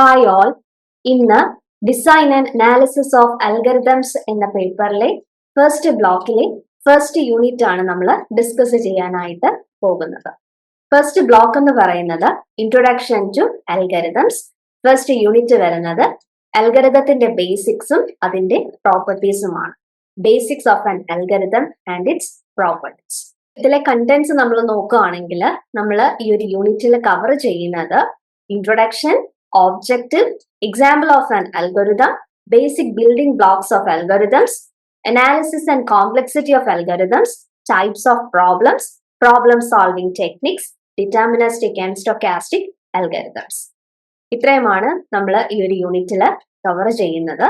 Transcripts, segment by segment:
Hi all ഇന്ന് design and analysis of algorithms എന്ന പേപ്പറിലെ ഫസ്റ്റ് ബ്ലോക്കിലെ ഫസ്റ്റ് യൂണിറ്റ് ആണ് നമ്മൾ ഡിസ്കസ് ചെയ്യാനായിട്ട് പോകുന്നത്. ഫസ്റ്റ് ബ്ലോക്ക് എന്ന് പറയുന്നത് introduction to algorithms first unit വരുന്നത് അൽഗരിതത്തിന്റെ ബേസിക്സും അതിന്റെ പ്രോപ്പർട്ടീസുമാണ് basics of an algorithm and its properties ഇതിലെ കണ്ടന്റ്സ് നമ്മൾ നോക്കുകയാണെങ്കിൽ നമ്മൾ ഈ ഒരു യൂണിറ്റിൽ കവർ ചെയ്യുന്നത് introduction objective, example of an algorithm, basic building blocks of algorithms, analysis and complexity of algorithms, types of problems, problem solving techniques, deterministic and stochastic algorithms. ഇത്രയുമാണ് നമ്മൾ ഈ ഒരു യൂണിറ്റിൽ കവർ ചെയ്യുന്നത്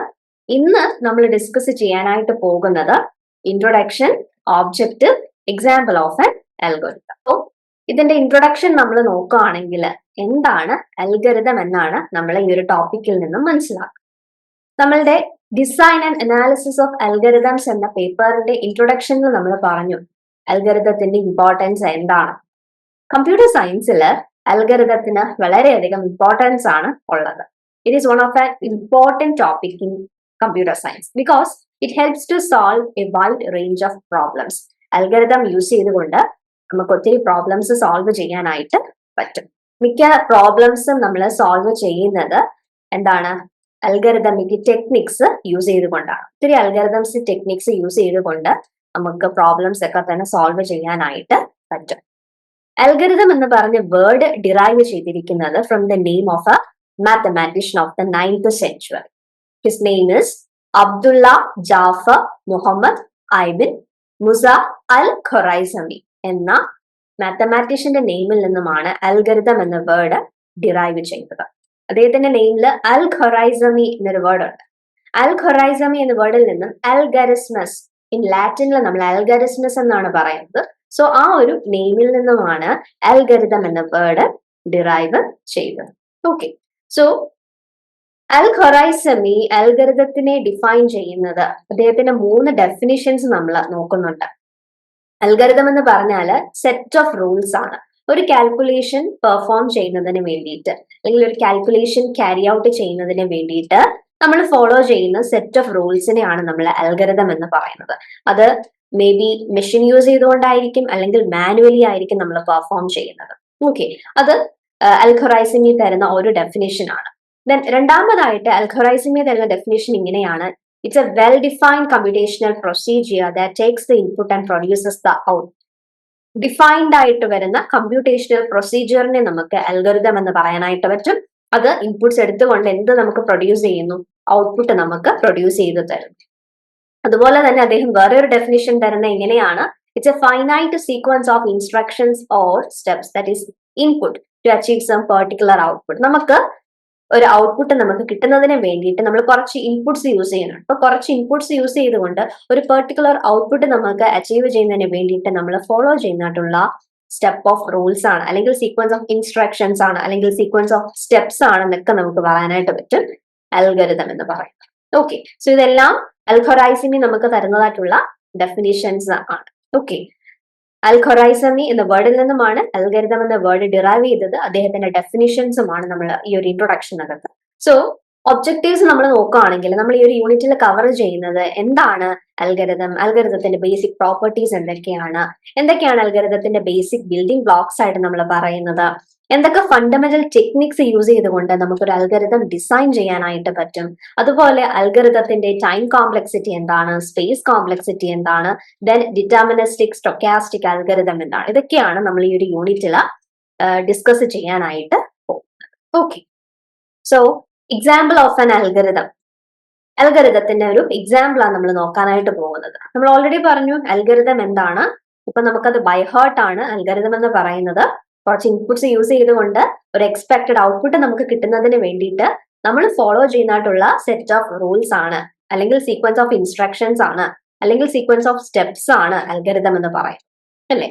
ഇന്ന് നമ്മൾ ഡിസ്കസ് ചെയ്യാനായിട്ട് പോകുന്നത് introduction objective example of an algorithm ഇതിന്റെ ഇൻട്രൊഡക്ഷൻ നമ്മൾ നോക്കുകയാണെങ്കിൽ എന്താണ് അൽഗരിതം എന്നാണ് നമ്മൾ ഈ ഒരു ടോപ്പിക്കിൽ നിന്നും മനസ്സിലാക്കുക. നമ്മളുടെ design and analysis of algorithms എന്ന പേപ്പറിന്റെ ഇൻട്രൊഡക്ഷനിൽ നമ്മൾ പറഞ്ഞു അൽഗരിതത്തിന്റെ ഇമ്പോർട്ടൻസ് എന്താണ്? കമ്പ്യൂട്ടർ സയൻസിൽ അൽഗരിതത്തിന് വളരെയധികം ഇമ്പോർട്ടൻസ് ആണ് ഉള്ളത്. It is one of the important topic in computer science because it helps to solve a wide range of problems algorithm use ചെയ്തുകൊണ്ട് നമുക്ക് ഒത്തിരി പ്രോബ്ലംസ് സോൾവ് ചെയ്യാനായിട്ട് പറ്റും. മിക്ക പ്രോബ്ലംസും നമ്മൾ സോൾവ് ചെയ്യുന്നത് എന്താണ്? അൽഗരിതമിക് ടെക്നിക്സ് യൂസ് ചെയ്തുകൊണ്ടാണ്. ഒത്തിരി അൽഗരിതംസ് ടെക്നിക്സ് യൂസ് ചെയ്തുകൊണ്ട് നമുക്ക് പ്രോബ്ലംസ് ഒക്കെ തന്നെ സോൾവ് ചെയ്യാനായിട്ട് പറ്റും. അൽഗരിതം എന്ന് പറഞ്ഞ വേർഡ് ഡിറൈവ് ചെയ്തിരിക്കുന്നത് from the name of a mathematician of the ninth century his name is Abdullah Jafar Muhammad ibn Musa al Khwarizmi എന്ന മാത്തമാറ്റീഷ്യന്റെ നെയിമിൽ നിന്നുമാണ് അൽഗരിതം എന്ന വേർഡ് ഡിറൈവ് ചെയ്തത് അദ്ദേഹത്തിന്റെ നെയിമിൽ അൽ ഖൊറൈസമി എന്നൊരു വേർഡ് ഉണ്ട്. അൽ ഖൊറൈസമി എന്ന വേർഡിൽ നിന്നും അൽഗരിസ്മസ് ഇൻ ലാറ്റിനിൽ നമ്മൾ അൽഗരിസ്മസ് എന്നാണ് പറയുന്നത്. സോ ആ ഒരു നെയിമിൽ നിന്നുമാണ് അൽഗരിതം എന്ന വേർഡ് ഡിറൈവ് ചെയ്തത് ഓക്കെ സോ അൽ ഖൊറൈസമി അൽഗരിതത്തിനെ ഡിഫൈൻ ചെയ്യുന്നത് അദ്ദേഹത്തിന്റെ മൂന്ന് ഡെഫിനിഷൻസ് നമ്മൾ നോക്കുന്നുണ്ട്. അൽഗരിതം എന്ന് പറഞ്ഞാൽ സെറ്റ് ഓഫ് റൂൾസ് ആണ്. ഒരു കാൽക്കുലേഷൻ പെർഫോം ചെയ്യുന്നതിന് വേണ്ടിയിട്ട് അല്ലെങ്കിൽ ഒരു കാൽക്കുലേഷൻ ക്യാരി ഔട്ട് ചെയ്യുന്നതിന് വേണ്ടിയിട്ട് നമ്മൾ ഫോളോ ചെയ്യുന്ന സെറ്റ് ഓഫ് റൂൾസിനെയാണ് നമ്മൾ അൽഗരിതം എന്ന് പറയുന്നത്. അത് മേ ബി മെഷീൻ യൂസ് ചെയ്തുകൊണ്ടായിരിക്കും അല്ലെങ്കിൽ മാനുവലി ആയിരിക്കും നമ്മൾ പെർഫോം ചെയ്യുന്നത്. ഓക്കെ അത് അൽഖൊറൈസിമി തരുന്ന ഒരു ഡെഫിനേഷൻ ആണ്. ദെൻ രണ്ടാമതായിട്ട് അൽഖൊറൈസിമി തരുന്ന ഡെഫിനേഷൻ ഇങ്ങനെയാണ് it's a well-defined computational procedure that takes the input and produces the output. Defined ആയിട്ട് വരുന്ന കമ്പ്യൂട്ടേഷണൽ പ്രൊസീജിയറിനെ നമുക്ക് അൽഗറിതം എന്ന് പറയാനായിട്ട് പറ്റും. അത് ഇൻപുട്സ് എടുത്തുകൊണ്ട് എന്ത് നമുക്ക് പ്രൊഡ്യൂസ് ചെയ്യുന്നു? ഔട്ട്പുട്ട് നമുക്ക് പ്രൊഡ്യൂസ് ചെയ്ത് തരും. അതുപോലെ തന്നെ അദ്ദേഹം വേറെ ഒരു ഡെഫിനിഷൻ തരുന്ന എങ്ങനെയാണ് it's a finite sequence of instructions or steps that is input to achieve some particular output നമുക്ക് ഒരു ഔട്ട്പുട്ട് നമുക്ക് കിട്ടുന്നതിന് വേണ്ടിയിട്ട് നമ്മൾ കുറച്ച് ഇൻപുട്സ് യൂസ് ചെയ്യണം. അപ്പൊ കുറച്ച് ഇൻപുട്സ് യൂസ് ചെയ്തുകൊണ്ട് ഒരു പെർട്ടിക്കുലർ ഔട്ട്പുട്ട് നമുക്ക് അച്ചീവ് ചെയ്യുന്നതിന് വേണ്ടിയിട്ട് നമ്മൾ ഫോളോ ചെയ്യുന്നതായിട്ടുള്ള സ്റ്റെപ്പ് ഓഫ് റൂൾസ് ആണ്. അല്ലെങ്കിൽ സീക്വൻസ് ഓഫ് ഇൻസ്ട്രക്ഷൻസ് ആണ്. അല്ലെങ്കിൽ സീക്വൻസ് ഓഫ് സ്റ്റെപ്സ് ആണ് എന്നൊക്കെ നമുക്ക് പറയാനായിട്ട് പറ്റും. അൽഗരിതം എന്ന് പറയും ഓക്കെ സോ ഇതെല്ലാം അൽഖൊറൈസിമി നമുക്ക് തരുന്നതായിട്ടുള്ള ഡെഫിനിഷൻസ് ആണ്. ഓക്കെ അൽഖൊറൈസമി എന്ന വേർഡിൽ നിന്നുമാണ് അൽഗരിതം എന്ന വേർഡ് ഡിറൈവ് ചെയ്തത്. അദ്ദേഹത്തിന്റെ ഡെഫിനിഷൻസുമാണ് നമ്മൾ ഈ ഒരു ഇൻട്രൊഡക്ഷനകത്ത് സോ ഒബ്ജക്റ്റീവ്സ് നമ്മൾ നോക്കുകയാണെങ്കിൽ നമ്മൾ ഈ ഒരു യൂണിറ്റിൽ കവർ ചെയ്യുന്നത് എന്താണ് അൽഗരിതം അൽഗരിതത്തിന്റെ ബേസിക് പ്രോപ്പർട്ടീസ് എന്തൊക്കെയാണ്? എന്തൊക്കെയാണ് അൽഗരിതത്തിന്റെ ബേസിക് ബിൽഡിംഗ് ബ്ലോക്സ് ആയിട്ട് നമ്മൾ പറയുന്നത്? എന്തൊക്കെ ഫണ്ടമെന്റൽ ടെക്നിക്സ് യൂസ് ചെയ്തുകൊണ്ട് നമുക്കൊരു അൽഗരിതം ഡിസൈൻ ചെയ്യാനായിട്ട് പറ്റും? അതുപോലെ അൽഗരിതത്തിന്റെ ടൈം കോംപ്ലക്സിറ്റി എന്താണ്? സ്പേസ് കോംപ്ലക്സിറ്റി എന്താണ്? ദെൻ ഡിറ്റർമിനിസ്റ്റിക് സ്റ്റൊക്കാസ്റ്റിക് അൽഗരിതം എന്താണ്? ഇതൊക്കെയാണ് നമ്മൾ ഈ ഒരു യൂണിറ്റിൽ ഡിസ്കസ് ചെയ്യാനായിട്ട് പോകുന്നത്. Okay so example of an algorithm അൽഗരിതത്തിന്റെ ഒരു എക്സാമ്പിൾ ആണ് നമ്മൾ നോക്കാനായിട്ട് പോകുന്നത്. നമ്മൾ ഓൾറെഡി പറഞ്ഞു അൽഗരിതം എന്താണ്. ഇപ്പൊ നമുക്കത് ബൈഹേർട്ട് ആണ് അൽഗരിതം എന്ന് പറയുന്നത്. കുറച്ച് ഇൻപുട്സ് യൂസ് ചെയ്തുകൊണ്ട് ഒരു എക്സ്പെക്ടഡ് ഔട്ട്പുട്ട് നമുക്ക് കിട്ടുന്നതിന് വേണ്ടിയിട്ട് നമ്മൾ ഫോളോ ചെയ്യുന്നതായിട്ടുള്ള സെറ്റ് ഓഫ് റൂൾസ് ആണ്. അല്ലെങ്കിൽ സീക്വൻസ് ഓഫ് ഇൻസ്ട്രക്ഷൻസ് ആണ്. അല്ലെങ്കിൽ സീക്വൻസ് ഓഫ് സ്റ്റെപ്സ് ആണ് അൽഗരിതം എന്ന് പറയും അല്ലേ?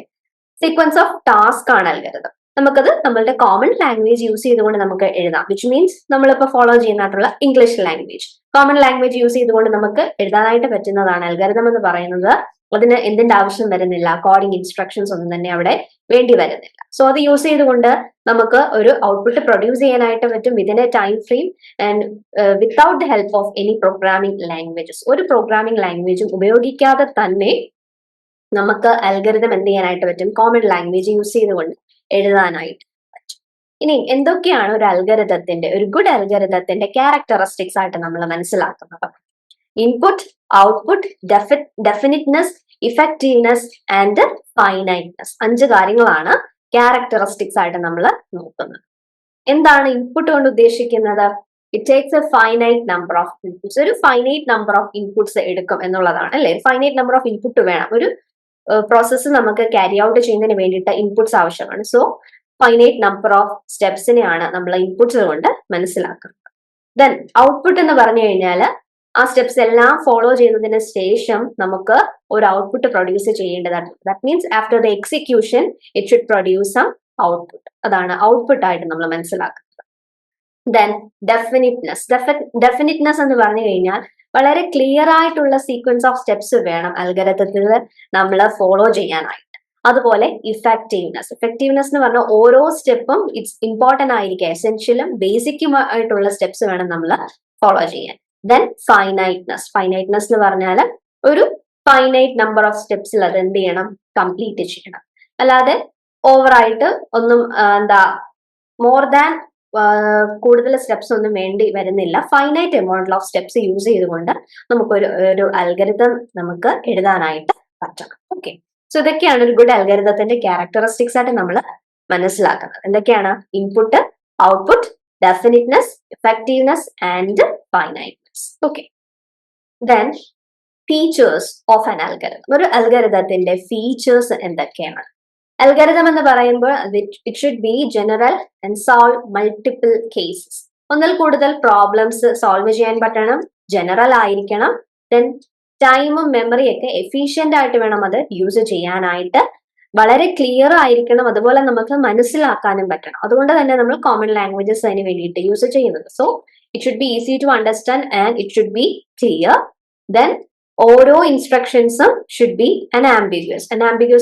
സീക്വൻസ് ഓഫ് ടാസ്ക് ആണ് അൽഗരിതം നമുക്കത് നമ്മളുടെ കോമൺ ലാംഗ്വേജ് യൂസ് ചെയ്തുകൊണ്ട് നമുക്ക് എഴുതാം. വിച്ച് മീൻസ് നമ്മളിപ്പോൾ follow ചെയ്യുന്നതായിട്ടുള്ള English language common language use ചെയ്തുകൊണ്ട് നമുക്ക് എഴുതാനായിട്ട് പറ്റുന്നതാണ് അൽഗരിതം എന്ന് പറയുന്നത്. അതിന് എന്തിന്റെ ആവശ്യം വരുന്നില്ല. കോഡിംഗ് ഇൻസ്ട്രക്ഷൻസ് ഒന്നും തന്നെ അവിടെ വേണ്ടി വരുന്നില്ല. സോ അത് യൂസ് ചെയ്തുകൊണ്ട് നമുക്ക് ഒരു ഔട്ട്പുട്ട് പ്രൊഡ്യൂസ് ചെയ്യാനായിട്ട് പറ്റും within a time frame and without the help of any programming languages ഒരു പ്രോഗ്രാമിംഗ് ലാംഗ്വേജും ഉപയോഗിക്കാതെ തന്നെ നമുക്ക് അൽഗരിതം എന്ത് ചെയ്യാനായിട്ട് പറ്റും? കോമൺ ലാംഗ്വേജ് യൂസ് ചെയ്തുകൊണ്ട് എഴുതാനായിട്ട് പറ്റും. ഇനി എന്തൊക്കെയാണ് ഒരു അൽഗരിതത്തിന്റെ ഒരു ഗുഡ് അൽഗരിതത്തിന്റെ ക്യാരക്ടറിസ്റ്റിക്സ് ആയിട്ട് നമ്മൾ മനസ്സിലാക്കുന്നത്? Input output definiteness effectiveness and finiteness അഞ്ച് കാര്യങ്ങളാണ് ക്യാരക്ടറിസ്റ്റിക്സ് ആയിട്ട് നമ്മൾ നോക്കുന്നത്. എന്താണ് ഇൻപുട്ട് കൊണ്ട് ഉദ്ദേശിക്കുന്നത്? It takes a finite number of inputs ഒരു ഫൈനൈറ്റ് നമ്പർ ഓഫ് ഇൻപുട്സ് എടുക്കും എന്നുള്ളതാണ് അല്ലെ? ഫൈനൈറ്റ് നമ്പർ ഓഫ് ഇൻപുട്ട് വേണം. ഒരു പ്രോസസ്സ് നമുക്ക് ക്യാരി ഔട്ട് ചെയ്യുന്നതിന് വേണ്ടിയിട്ട് ഇൻപുട്സ് ആവശ്യമാണ്. സോ ഫൈനൈറ്റ് നമ്പർ ഓഫ് സ്റ്റെപ്സിനെയാണ് നമ്മൾ ഇൻപുട്സ് കൊണ്ട് മനസ്സിലാക്കുന്നത്. ദെൻ ഔട്ട്പുട്ട് എന്ന് പറഞ്ഞു കഴിഞ്ഞാൽ ആ സ്റ്റെപ്സ് എല്ലാം ഫോളോ ചെയ്തതിന് ശേഷം നമുക്ക് ഒരു ഔട്ട്പുട്ട് പ്രൊഡ്യൂസ് ചെയ്യേണ്ടതാണ്. That means after the execution it should produce some output അതാണ് ഔട്ട്പുട്ട് ആയിട്ട് നമ്മൾ മനസ്സിലാക്കുന്നത്. ദെൻ ഡെഫിനിറ്റ്നെസ് ഡെഫിനിറ്റ്നെസ് എന്ന് പറഞ്ഞു കഴിഞ്ഞാൽ വളരെ ക്ലിയർ ആയിട്ടുള്ള സീക്വൻസ് ഓഫ് സ്റ്റെപ്സ് വേണം അൽഗരത്തിൽ നമ്മൾ ഫോളോ ചെയ്യാനായിട്ട്. അതുപോലെ ഇഫക്റ്റീവ്നെസ് ഇഫക്റ്റീവ്നെസ് എന്ന് പറഞ്ഞാൽ ഓരോ സ്റ്റെപ്പും ഇറ്റ്സ് ഇമ്പോർട്ടന്റ് ആയിരിക്കും. എസെൻഷ്യലും ബേസിക്കും ആയിട്ടുള്ള സ്റ്റെപ്സ് വേണം നമ്മൾ ഫോളോ ചെയ്യാൻ. ദെൻ ഫൈനൈറ്റ്നെസ് ഫൈനൈറ്റ്നെസ് എന്ന് പറഞ്ഞാൽ ഒരു ഫൈനൈറ്റ് നമ്പർ ഓഫ് സ്റ്റെപ്സിൽ അത് എന്ത് ചെയ്യണം? കംപ്ലീറ്റ് ചെയ്യണം. അല്ലാതെ ഓവറായിട്ട് ഒന്നും എന്താ മോർ ദാൻ കൂടുതൽ സ്റ്റെപ്സ് ഒന്നും വേണ്ടി വരുന്നില്ല. Finite amount of steps use ചെയ്തുകൊണ്ട് നമുക്കൊരു ഒരു അൽഗരിതം നമുക്ക് എഴുതാനായിട്ട് പറ്റണം ഓക്കെ സോ ഇതൊക്കെയാണ് ഒരു ഗുഡ് അൽഗരിതത്തിന്റെ ക്യാരക്ടറിസ്റ്റിക്സ് ആയിട്ട് നമ്മൾ മനസ്സിലാക്കുന്നത്. എന്തൊക്കെയാണ്? Input output definiteness effectiveness and finiteness okay then features of an algorithm ഒരു അൽഗരിതത്തിന്റെ ഫീച്ചേഴ്സ് എന്തൊക്കെയാണ്? അൽഗരിതം എന്ന് പറയുമ്പോൾ it should be general and solve multiple cases ഒന്നിൽ കൂടുതൽ പ്രോബ്ലംസ് സോൾവ് ചെയ്യാൻ പറ്റണം ജനറൽ ആയിരിക്കണം ദെൻ ടൈമും മെമ്മറിയൊക്കെ എഫിഷ്യന്റ് ആയിട്ട് വേണം അത് യൂസ് ചെയ്യാനായിട്ട്. വളരെ ക്ലിയർ ആയിരിക്കണം അതുപോലെ നമുക്ക് മനസ്സിലാക്കാനും പറ്റണം. അതുകൊണ്ട് തന്നെ നമ്മൾ കോമൺ ലാംഗ്വേജസ് അതിന് വേണ്ടിയിട്ട് യൂസ് ചെയ്യുന്നത്. So it should be easy to understand and it should be clear then ഓരോ ഇൻസ്ട്രക്ഷൻസും ഷുഡ് ബി അൻ ആംബിഗ്യസ്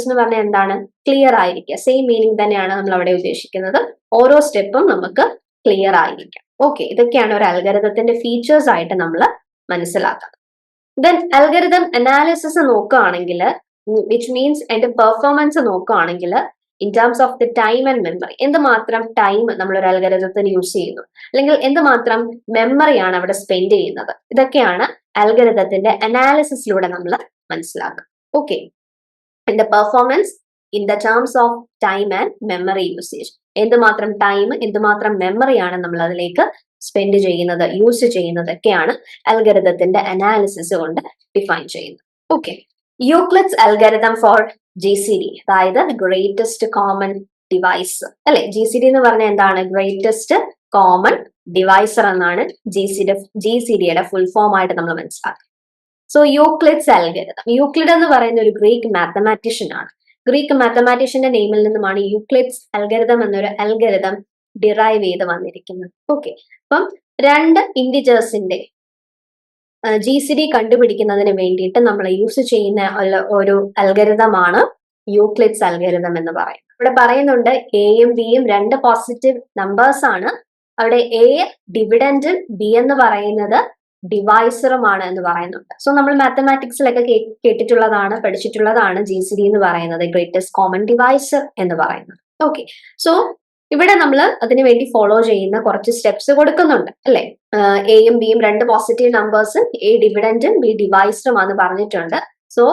എന്ന് പറഞ്ഞാൽ എന്താണ്? ക്ലിയർ ആയിരിക്കുക. സെയിം മീനിങ് തന്നെയാണ് നമ്മൾ അവിടെ ഉദ്ദേശിക്കുന്നത്. ഓരോ സ്റ്റെപ്പും നമുക്ക് ക്ലിയർ ആയിരിക്കാം. ഓക്കെ ഇതൊക്കെയാണ് ഒരു അൽഗരിതത്തിന്റെ ഫീച്ചേഴ്സ് ആയിട്ട് നമ്മൾ മനസ്സിലാക്കുന്നത്. ദെൻ അൽഗരിതം അനാലിസിസ് നോക്കുകയാണെങ്കിൽ വിച്ച് മീൻസ് അതിന്റെ പെർഫോമൻസ് നോക്കുകയാണെങ്കിൽ in terms of the time and memory എന്തുമാത്രം ടൈം നമ്മൾ ഒരു അൽഗരിതത്തിന് യൂസ് ചെയ്യുന്നു? അല്ലെങ്കിൽ എന്തുമാത്രം മെമ്മറിയാണ് അവിടെ സ്പെൻഡ് ചെയ്യുന്നത്? ഇതൊക്കെയാണ് അൽഗരിതത്തിന്റെ അനാലിസിസിലൂടെ നമ്മൾ മനസ്സിലാക്കും. Okay the performance in the terms of time and memory usage എന്തുമാത്രം ടൈം എന്തുമാത്രം മെമ്മറിയാണ് നമ്മൾ അതിലേക്ക് സ്പെൻഡ് ചെയ്യുന്നത് യൂസ് ചെയ്യുന്നതൊക്കെയാണ് അൽഗരിതത്തിന്റെ അനാലിസിസ് കൊണ്ട് ഡിഫൈൻ ചെയ്യുന്നത്. Okay Euclid's algorithm for G C D അതായത് ഗ്രേറ്റസ്റ്റ് കോമൺ ഡിവൈസ് അല്ലെ? ജി സി ഡി എന്ന് പറഞ്ഞാൽ എന്താണ്? ഗ്രേറ്റസ്റ്റ് കോമൺ ഡിവൈസർ എന്നാണ് G C D G C ഡിയുടെ ഫുൾ ഫോം ആയിട്ട് നമ്മൾ മനസ്സിലാക്കുക സോ യൂക്ലിഡ്സ് അൽഗരിതം യൂക്ലിഡ് എന്ന് പറയുന്ന ഒരു ഗ്രീക്ക് മാത്തമാറ്റീഷ്യൻ ആണ്. ഗ്രീക്ക് മാത്തമാറ്റീഷ്യന്റെ നെയിമിൽ നിന്നുമാണ് യൂക്ലിഡ്സ് അൽഗരിതം എന്നൊരു അൽഗരിതം ഡിറൈവ് ചെയ്ത് വന്നിരിക്കുന്നത്. ഓക്കെ അപ്പം രണ്ട് ഇൻഡിജേഴ്സിന്റെ ജി സി ഡി കണ്ടുപിടിക്കുന്നതിന് വേണ്ടിയിട്ട് നമ്മൾ യൂസ് ചെയ്യുന്ന ഒരു അൽഗരിതമാണ് യൂക്ലിഡ്സ് അൽഗരിതം എന്ന് പറയുന്നത്. ഇവിടെ പറയുന്നുണ്ട് എയും ബിയും രണ്ട് പോസിറ്റീവ് നമ്പേഴ്സ് ആണ്. അവിടെ എ ഡിവിഡൻഡ് ബി എന്ന് പറയുന്നത് ഡിവൈസറുമാണ് എന്ന് പറയുന്നുണ്ട്. സോ നമ്മൾ മാത്തമാറ്റിക്സിലൊക്കെ കേട്ടിട്ടുള്ളതാണ് പഠിച്ചിട്ടുള്ളതാണ് ജി സി ഡി എന്ന് പറയുന്നത് ഗ്രേറ്റസ്റ്റ് കോമൺ ഡിവൈസർ എന്ന് പറയുന്നത്. ഓക്കെ സോ ഇവിടെ നമ്മൾ അതിനു വേണ്ടി ഫോളോ ചെയ്യുന്ന കുറച്ച് സ്റ്റെപ്സ് കൊടുക്കുന്നുണ്ട് അല്ലെ? എയും ബിയും രണ്ട് പോസിറ്റീവ് നമ്പേഴ്സും എ ഡിവിഡന്റും ബി ഡിവൈസറും ആണ് പറഞ്ഞിട്ടുണ്ട്. സോ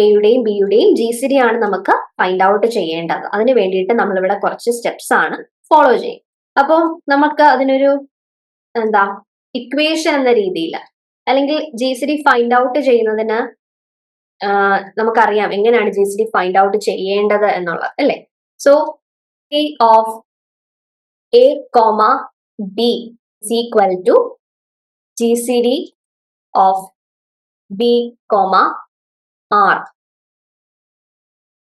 എയുടെയും ബിയുടെയും ജി സി ഡി ആണ് നമുക്ക് ഫൈൻഡ് ഔട്ട് ചെയ്യേണ്ടത്. അതിന് വേണ്ടിയിട്ട് നമ്മൾ ഇവിടെ കുറച്ച് സ്റ്റെപ്സ് ആണ് ഫോളോ ചെയ്യും അപ്പോൾ നമുക്ക് അതിനൊരു എന്താ ഇക്വേഷൻ എന്ന രീതിയിൽ അല്ലെങ്കിൽ G C D find out ചെയ്യുന്നതിന് നമുക്കറിയാം എങ്ങനെയാണ് G C D find out ചെയ്യേണ്ടത് എന്നുള്ളത് അല്ലേ? So a of a comma b to G C D of B comma R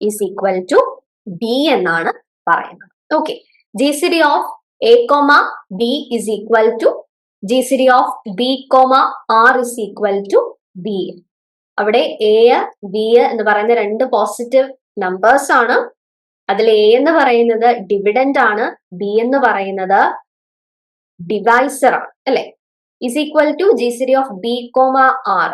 is equal to B എന്നാണ് പറയുന്നത്. Okay G C D of A comma B is equal to G of B comma R is equal to B അവിടെ A B എന്ന് പറയുന്ന രണ്ട് positive numbers ആണ്. അതിൽ A എന്ന് പറയുന്നത് ഡിവിഡൻഡ് ആണ് ബി എന്ന് പറയുന്നത് ഡിവൈസർ ആണ് അല്ലെ? Is equal to G C of B comma R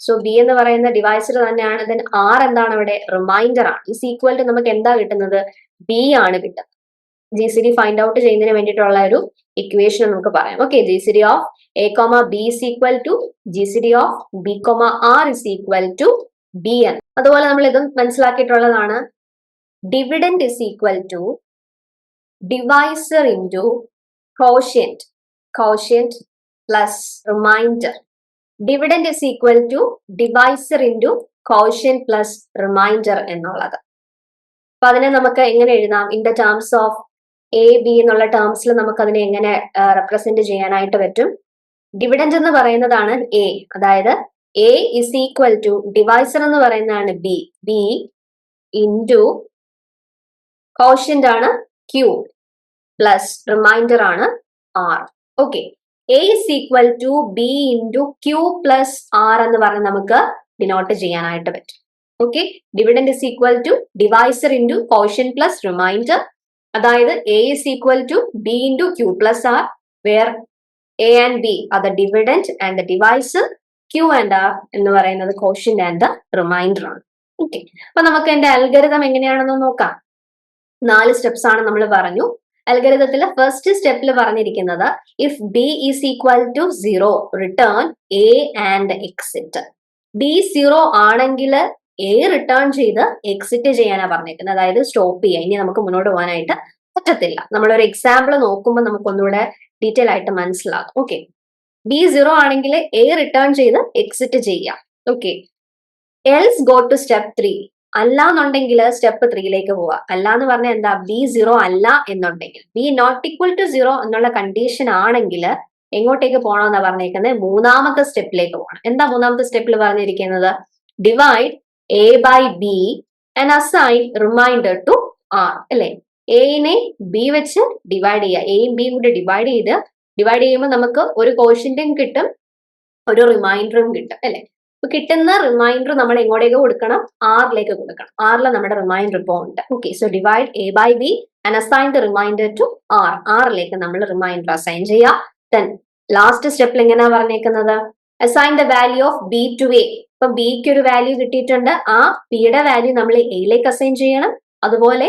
so B എന്ന് പറയുന്ന ഡിവൈസർ തന്നെയാണ് ദെൻ ആർ എന്താണ് അവിടെ റിമൈൻഡർ ആണ്. ഇസ് ഈക്വൽ ടു നമുക്ക് എന്താ കിട്ടുന്നത്? ബി ആണ് കിട്ടുന്നത്. G C D find out ചെയ്യുന്നതിന് വേണ്ടിയിട്ടുള്ള ഒരു ഇക്വേഷൻ നമുക്ക് പറയാം. Okay G C D of A comma B is equal to G C D of B comma R is equal to B N അതുപോലെ നമ്മൾ ഇതും മനസ്സിലാക്കിയിട്ടുള്ളതാണ്. Dividend is equal to divisor into quotient quotient plus remainder dividend is equal to divisor into quotient plus remainder എന്നുള്ളത്. അപ്പൊ അതിനെ നമുക്ക് എങ്ങനെ എഴുതാം? In the terms of A B എന്നുള്ള ടേംസിൽ നമുക്ക് അതിനെ എങ്ങനെ റെപ്രസെന്റ് ചെയ്യാനായിട്ട് പറ്റും? ഡിവിഡൻഡ് എന്ന് പറയുന്നതാണ് എ അതായത് A is equal to divisor എന്ന് പറയുന്നതാണ് ബി ബി ഇന്റു കോഷ്യന്റ് ആണ് ക്യൂ പ്ലസ് റിമൈൻഡർ ആണ് R okay A is equal to B into Q plus R എന്ന് പറഞ്ഞ് നമുക്ക് ഡിനോട്ട് ചെയ്യാനായിട്ട് പറ്റും. Okay dividend is equal to divisor into quotient plus remainder അതായത് A is equal to B into Q plus R where A and B the dividend and the divisor Q and R എന്ന് പറയുന്നത് quotient and the remainder ആണ്. Okay അപ്പൊ നമുക്ക് എന്റെ algorithm എങ്ങനെയാണെന്ന് നോക്കാം. നാല് സ്റ്റെപ്സ് ആണ് നമ്മൾ പറഞ്ഞു. അൽഗരിതത്തിൽ ഫസ്റ്റ് സ്റ്റെപ്പിൽ പറഞ്ഞിരിക്കുന്നത് if B is equal to zero return A and exit B zero ആണെങ്കിൽ എ റിട്ടേൺ ചെയ്ത് എക്സിറ്റ് ചെയ്യാനാണ് പറഞ്ഞേക്കുന്നത്. അതായത് സ്റ്റോപ്പ് ചെയ്യുക. ഇനി നമുക്ക് മുന്നോട്ട് പോകാനായിട്ട് പറ്റത്തില്ല. നമ്മളൊരു എക്സാമ്പിൾ നോക്കുമ്പോൾ നമുക്ക് ഒന്നുകൂടെ ഡീറ്റെയിൽ ആയിട്ട് മനസ്സിലാകും. ഓക്കെ ബി സീറോ ആണെങ്കിൽ എ റിട്ടേൺ ചെയ്ത് എക്സിറ്റ് ചെയ്യാം okay else go to step three അല്ല എന്നുണ്ടെങ്കിൽ സ്റ്റെപ്പ് ത്രീയിലേക്ക് പോവുക. അല്ല എന്ന് പറഞ്ഞാൽ എന്താ? ബി സീറോ അല്ല എന്നുണ്ടെങ്കിൽ. B not equal to zero എന്നുള്ള കണ്ടീഷൻ ആണെങ്കിൽ എങ്ങോട്ടേക്ക് പോകണമെന്നാണ് പറഞ്ഞേക്കുന്നത്? മൂന്നാമത്തെ സ്റ്റെപ്പിലേക്ക് പോകണം. എന്താ മൂന്നാമത്തെ സ്റ്റെപ്പിൽ പറഞ്ഞിരിക്കുന്നത്? Divide A by B and assign remainder to R അല്ലെ? എനെ ബി വെച്ച് ഡിവൈഡ് ചെയ്യുക. എയും ബിയും കൂടി ഡിവൈഡ് ചെയ്ത് ഡിവൈഡ് ചെയ്യുമ്പോൾ നമുക്ക് ഒരു കോഷ്യന്റും കിട്ടും ഒരു റിമൈൻഡറും കിട്ടും അല്ലെ? അപ്പൊ കിട്ടുന്ന റിമൈൻഡർ നമ്മൾ എങ്ങോട്ടേക്ക് കൊടുക്കണം? ആറിലേക്ക് കൊടുക്കണം. ആറിൽ നമ്മുടെ റിമൈൻഡർ ഇപ്പോൾ ഉണ്ട് okay so divide A by B and assign the remainder to R ആറിലേക്ക് നമ്മൾ റിമൈൻഡർ അസൈൻ ചെയ്യുക. ദെൻ ലാസ്റ്റ് സ്റ്റെപ്പിൽ എങ്ങനെയാണ് പറഞ്ഞേക്കുന്നത്? Assign the value of B to A ഇപ്പൊ ബിക്ക് ഒരു വാല്യൂ കിട്ടിയിട്ടുണ്ട്. ആ ബിയുടെ വാല്യൂ നമ്മൾ എയിലേക്ക് അസൈൻ ചെയ്യണം. അതുപോലെ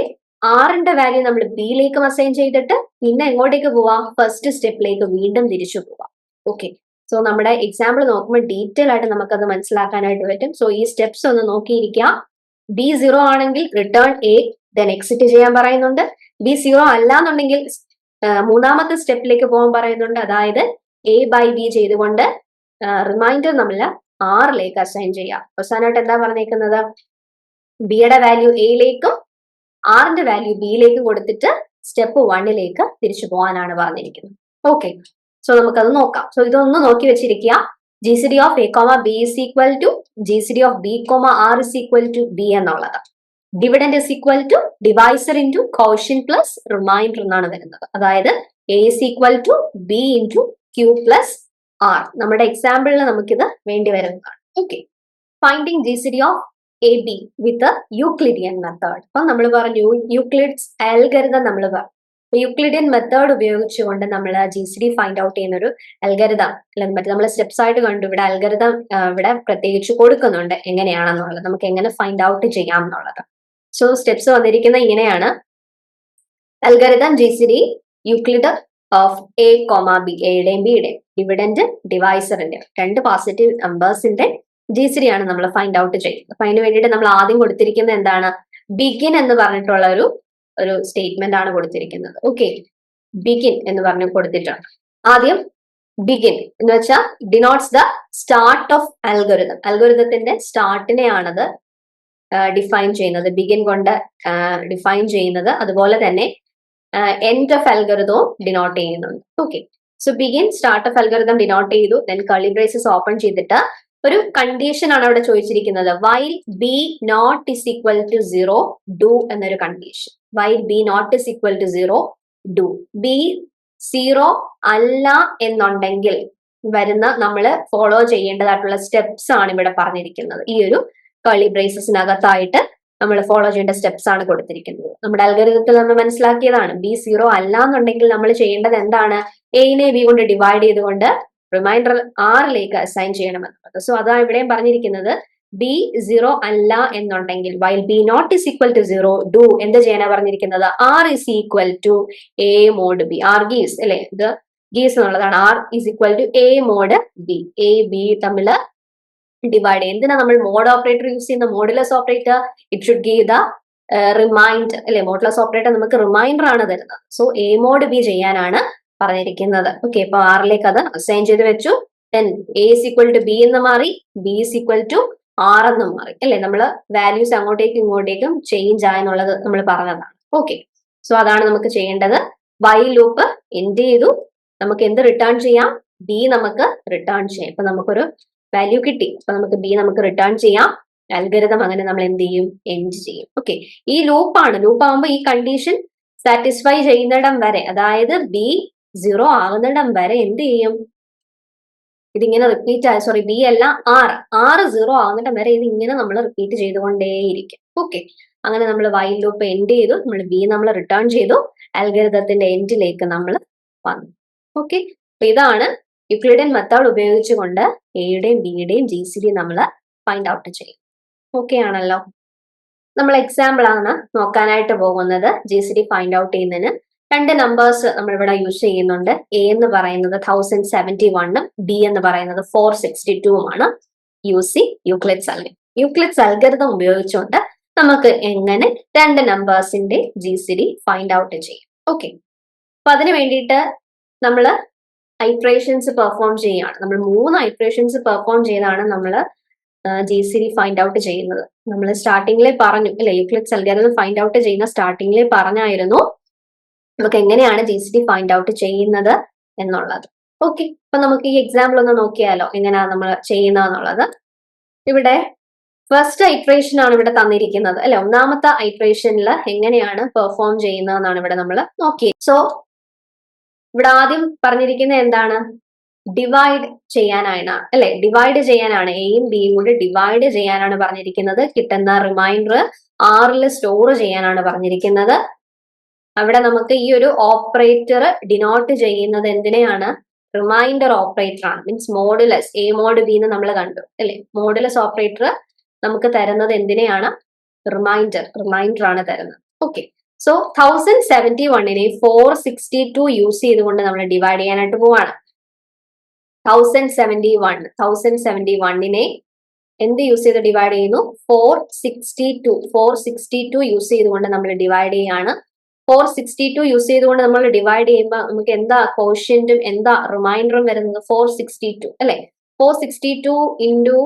ആറിന്റെ വാല്യൂ നമ്മൾ ബിയിലേക്കും അസൈൻ ചെയ്തിട്ട് പിന്നെ എങ്ങോട്ടേക്ക് പോവാം? ഫസ്റ്റ് സ്റ്റെപ്പിലേക്ക് വീണ്ടും തിരിച്ചു പോവാം. ഓക്കെ സോ നമ്മുടെ എക്സാമ്പിൾ നോക്കുമ്പോൾ ഡീറ്റെയിൽ ആയിട്ട് നമുക്കത് മനസ്സിലാക്കാനായിട്ട് പറ്റും. സോ ഈ സ്റ്റെപ്സ് ഒന്ന് നോക്കിയിരിക്കുക. ബി സീറോ ആണെങ്കിൽ റിട്ടേൺ എ ദെൻ എക്സിറ്റ് ചെയ്യാൻ പറയുന്നുണ്ട്. ബി സീറോ അല്ല എന്നുണ്ടെങ്കിൽ മൂന്നാമത്തെ സ്റ്റെപ്പിലേക്ക് പോകാൻ പറയുന്നുണ്ട്. അതായത് എ ബൈ ബി ചെയ്തുകൊണ്ട് റിമൈൻഡർ നമ്മൾ ആറിലേക്ക് അസൈൻ ചെയ്യാം. അവസാനമായിട്ട് എന്താ പറഞ്ഞേക്കുന്നത്? ബിയുടെ വാല്യൂ എയിലേക്കും ആറിന്റെ വാല്യൂ ബിയിലേക്കും കൊടുത്തിട്ട് സ്റ്റെപ്പ് വണ്ണിലേക്ക് തിരിച്ചു പോകാനാണ് പറഞ്ഞിരിക്കുന്നത്. ഓക്കെ സോ നമുക്കത് നോക്കാം. സോ ഇതൊന്ന് നോക്കി വെച്ചിരിക്കുക. G C D of A comma B is equal to G C D of B comma R is equal to B എന്നുള്ളത്. Dividend is equal to divisor into quotient plus remainder എന്നാണ് വരുന്നത്. അതായത് A is equal to B into Q plus R നമ്മുടെ എക്സാമ്പിളിൽ നമുക്കിത് വേണ്ടി വരുന്നതാണ്. Okay finding G C D of A B with Euclidean method അപ്പം നമ്മൾ പറഞ്ഞു യൂക്ലിഡ്സ് അൽഗരിതം നമ്മൾ പറഞ്ഞു യൂക്ലിഡിയൻ മെത്തേഡ് ഉപയോഗിച്ചുകൊണ്ട് നമ്മൾ G C D find out ചെയ്യുന്ന ഒരു അൽഗരിതം അല്ലെങ്കിൽ മറ്റേ നമ്മൾ സ്റ്റെപ്സ് ആയിട്ട് കണ്ടു. ഇവിടെ അൽഗരിതം ഇവിടെ പ്രത്യേകിച്ച് കൊടുക്കുന്നുണ്ട് എങ്ങനെയാണെന്നുള്ളത്. നമുക്ക് എങ്ങനെ ഫൈൻഡ് ഔട്ട് ചെയ്യാം എന്നുള്ളത് സോ സ്റ്റെപ്സ് വന്നിരിക്കുന്ന ഇങ്ങനെയാണ്. Algorithm G C D Euclid of A comma B എയുടെയും ബിയുടെയും ഡിവിഡൻഡ് ഡിവൈസറിന്റെ രണ്ട് പോസിറ്റീവ് നമ്പേഴ്സിന്റെ ജി സി ആണ് നമ്മൾ ഫൈൻഡ് ഔട്ട് ചെയ്യുന്നത്. അപ്പൊ അതിന് വേണ്ടിയിട്ട് നമ്മൾ ആദ്യം കൊടുത്തിരിക്കുന്നത് എന്താണ്? ബിഗിൻ എന്ന് പറഞ്ഞിട്ടുള്ള ഒരു ഒരു സ്റ്റേറ്റ്മെന്റ് ആണ് കൊടുത്തിരിക്കുന്നത്. ഓക്കെ ബിഗിൻ എന്ന് പറഞ്ഞ് കൊടുത്തിട്ടുണ്ട് ആദ്യം ബിഗിൻ എന്ന് വെച്ചാൽ denotes the start of algorithm അൽഗോരിതത്തിന്റെ സ്റ്റാർട്ടിനെയാണത് ഡിഫൈൻ ചെയ്യുന്നത്. ബിഗിൻ കൊണ്ട് ഡിഫൈൻ ചെയ്യുന്നത്. അതുപോലെ തന്നെ എൻഡ് ഓഫ് അൽഗറിതവും ഡിനോട്ട് ചെയ്യുന്നുണ്ട്. Okay so begin start of algorithm denote ചെയ്തു. ദെൻ കളി ബ്രേസസ് ഓപ്പൺ ചെയ്തിട്ട് ഒരു കണ്ടീഷൻ ആണ് അവിടെ ചോദിച്ചിരിക്കുന്നത്. While B not is equal to zero do എന്നൊരു condition while B not is equal to zero do B zero അല്ല എന്നുണ്ടെങ്കിൽ വരുന്ന നമ്മൾ ഫോളോ ചെയ്യേണ്ടതായിട്ടുള്ള സ്റ്റെപ്സ് ആണ് ഇവിടെ പറഞ്ഞിരിക്കുന്നത്. ഈ ഒരു കളി ബ്രേസസിനകത്തായിട്ട് നമ്മൾ ഫോളോ ചെയ്യേണ്ട സ്റ്റെപ്സ് ആണ് കൊടുത്തിരിക്കുന്നത്. നമ്മുടെ അൽഗരിതത്തിൽ നമ്മൾ മനസ്സിലാക്കിയതാണ് ബി സീറോ അല്ല എന്നുണ്ടെങ്കിൽ നമ്മൾ ചെയ്യേണ്ടത് എന്താണ്? എയിനെ ബി കൊണ്ട് ഡിവൈഡ് ചെയ്തുകൊണ്ട് റിമൈൻഡർ ആറിലേക്ക് അസൈൻ ചെയ്യണമെന്നുള്ളത് സോ അതാണ് ഇവിടെയും പറഞ്ഞിരിക്കുന്നത്. ബി സീറോ അല്ല എന്നുണ്ടെങ്കിൽ while B not is equal to zero do എന്ത് ചെയ്യാനാ പറഞ്ഞിരിക്കുന്നത്? R is equal to A mod B R gets അല്ലെ? ഇത് ഗീസ് എന്നുള്ളതാണ്. R is equal to A mod B A B തമ്മിൽ ഡിവൈഡ് ചെയ്യും എന്തിനാ നമ്മൾ മോഡ് ഓപ്പറേറ്റർ യൂസ് ചെയ്യുന്ന modulus operator it should give the remainder അല്ലെ? മോഡുലസ് ഓപ്പറേറ്റർ നമുക്ക് റിമൈൻഡർ ആണ് തരുന്നത്. സോ എ മോഡ് ബി ചെയ്യാനാണ് പറഞ്ഞിരിക്കുന്നത്. ഓക്കെ ഇപ്പൊ ആറിലേക്ക് അത് അസൈൻ ചെയ്ത് വെച്ചു. Then A is equal to B എന്ന് മാറി B is equal to R എന്ന് മാറി. അല്ലെ? നമ്മൾ വാല്യൂസ് അങ്ങോട്ടേക്കും ഇങ്ങോട്ടേക്കും ചേഞ്ച് ആയെന്നുള്ളത് നമ്മൾ പറഞ്ഞതാണ്. ഓക്കെ സോ അതാണ് നമുക്ക് ചെയ്യേണ്ടത്. വൈ ലൂപ്പ് എൻഡ് ചെയ്തു? നമുക്ക് എന്ത് റിട്ടേൺ ചെയ്യാം? ബി നമുക്ക് റിട്ടേൺ ചെയ്യാം. ഇപ്പൊ നമുക്കൊരു വാല്യൂ കിട്ടി. അപ്പൊ നമുക്ക് ബി നമുക്ക് റിട്ടേൺ ചെയ്യാം. അൽഗരിതം അങ്ങനെ നമ്മൾ എന്ത് ചെയ്യും? എൻഡ് ചെയ്യും. ഓക്കെ ഈ ലൂപ്പാണ് ലൂപ്പ് ആകുമ്പോൾ ഈ കണ്ടീഷൻ സാറ്റിസ്ഫൈ ചെയ്യുന്നിടം വരെ അതായത് ബി സീറോ ആകുന്നിടം വരെ എന്ത് ചെയ്യും? ഇതിങ്ങനെ റിപ്പീറ്റ് ആയ സോറി ബി അല്ല ആർ ആറ് സീറോ ആകുന്നിടം വരെ ഇത് ഇങ്ങനെ നമ്മൾ റിപ്പീറ്റ് ചെയ്തുകൊണ്ടേയിരിക്കും. ഓക്കെ അങ്ങനെ നമ്മൾ വൈ ലൂപ്പ് എൻഡ് ചെയ്തു. നമ്മൾ ബി നമ്മൾ റിട്ടേൺ ചെയ്തു. അൽഗരിതത്തിന്റെ എൻഡിലേക്ക് നമ്മൾ വന്നു. ഓക്കെ അപ്പൊ ഇതാണ് യുക്ലിഡിയൻ മെത്തേഡ് ഉപയോഗിച്ചുകൊണ്ട് എയുടെയും ബിയുടെയും ജി സി ഡി നമ്മൾ ഫൈൻഡ് ഔട്ട് ചെയ്യും. ഓക്കെ ആണല്ലോ. നമ്മൾ എക്സാമ്പിൾ ആണ് നോക്കാനായിട്ട് പോകുന്നത്. G C D find out ചെയ്യുന്നതിന്. രണ്ട് നമ്പേഴ്സ് നമ്മൾ ഇവിടെ യൂസ് ചെയ്യുന്നുണ്ട്. എ എന്ന് പറയുന്നത് തൗസൻഡ് സെവന്റി വണ്ണും ബി എന്ന് പറയുന്നത് ഫോർ സിക്സ്റ്റി ടുവുമാണ് യു സി യൂക്ലിഡ്സ് അൽഗ യൂക്ലിഡ്സ് അൽഗരിതം ഉപയോഗിച്ചുകൊണ്ട് നമുക്ക് എങ്ങനെ രണ്ട് നമ്പേഴ്സിന്റെ G C D find out ചെയ്യും. ഓക്കെ അപ്പൊ അതിന് വേണ്ടിയിട്ട് നമ്മൾ ഐട്രേഷൻസ് പെർഫോം ചെയ്യാണ് നമ്മൾ മൂന്ന് ഐട്രേഷൻസ് പെർഫോം ചെയ്താണ് നമ്മൾ G C D find out ചെയ്യുന്നത്. നമ്മൾ സ്റ്റാർട്ടിങ്ങിലെ പറഞ്ഞു അല്ലെ യൂക്ലിഡ്സ് അൽഗരിതം ഫൈൻഡ് ഔട്ട് ചെയ്യുന്ന സ്റ്റാർട്ടിങ്ങിലെ പറഞ്ഞായിരുന്നു. നമുക്ക് എങ്ങനെയാണ് G C D find out ചെയ്യുന്നത് എന്നുള്ളത്. ഓക്കെ അപ്പൊ നമുക്ക് ഈ എക്സാമ്പിൾ ഒന്ന് നോക്കിയാലോ എങ്ങനെയാണ് നമ്മൾ ചെയ്യുന്നതെന്നുള്ളത് ഇവിടെ ഫസ്റ്റ് ഐട്രേഷൻ ആണ് ഇവിടെ തന്നിരിക്കുന്നത് അല്ലെ? ഒന്നാമത്തെ ഐട്രേഷനിൽ എങ്ങനെയാണ് പെർഫോം ചെയ്യുന്നതെന്നാണ് ഇവിടെ നമ്മൾ നോക്കിയത്. സോ ഇവിടെ ആദ്യം പറഞ്ഞിരിക്കുന്നത് എന്താണ്? ഡിവൈഡ് ചെയ്യാനാണ് അല്ലെ? ഡിവൈഡ് ചെയ്യാനാണ് എയും ബിയും കൂടി ഡിവൈഡ് ചെയ്യാനാണ് പറഞ്ഞിരിക്കുന്നത്. കിട്ടുന്ന റിമൈൻഡർ ആറിൽ സ്റ്റോർ ചെയ്യാനാണ് പറഞ്ഞിരിക്കുന്നത്. അവിടെ നമുക്ക് ഈ ഒരു ഓപ്പറേറ്റർ ഡിനോട്ട് ചെയ്യുന്നത് എന്തിനെയാണ്? റിമൈൻഡർ ഓപ്പറേറ്റർ ആണ്. Means modulus A mod B എന്ന് നമ്മൾ കണ്ടു അല്ലെ? മോഡുലസ് ഓപ്പറേറ്റർ നമുക്ക് തരുന്നത് എന്തിനെയാണ്? റിമൈൻഡർ റിമൈൻഡർ ആണ് തരുന്നത്. ഓക്കെ സോ തൗസൻഡ് സെവന്റി വണ്ണിനെ ഫോർ സിക്സ്റ്റി ടു യൂസ് ചെയ്തുകൊണ്ട് നമ്മൾ ഡിവൈഡ് ചെയ്യാനായിട്ട് പോവാണ്. Thousand seventy one thousand seventy വണ്ണിനെ എന്ത് യൂസ് ചെയ്ത് ഡിവൈഡ് ചെയ്യുന്നു? Four sixty two four sixty two use ചെയ്തുകൊണ്ട് നമ്മൾ ഡിവൈഡ് ചെയ്യാണ്. ഫോർ സിക്സ്റ്റി ടു യൂസ് ചെയ്തുകൊണ്ട് നമ്മൾ ഡിവൈഡ് ചെയ്യുമ്പോൾ നമുക്ക് എന്താ കോഷ്യന്റും എന്താ റിമൈൻഡറും വരുന്നത്? ഫോർ സിക്സ്റ്റി ടു അല്ലെ? Four sixty two into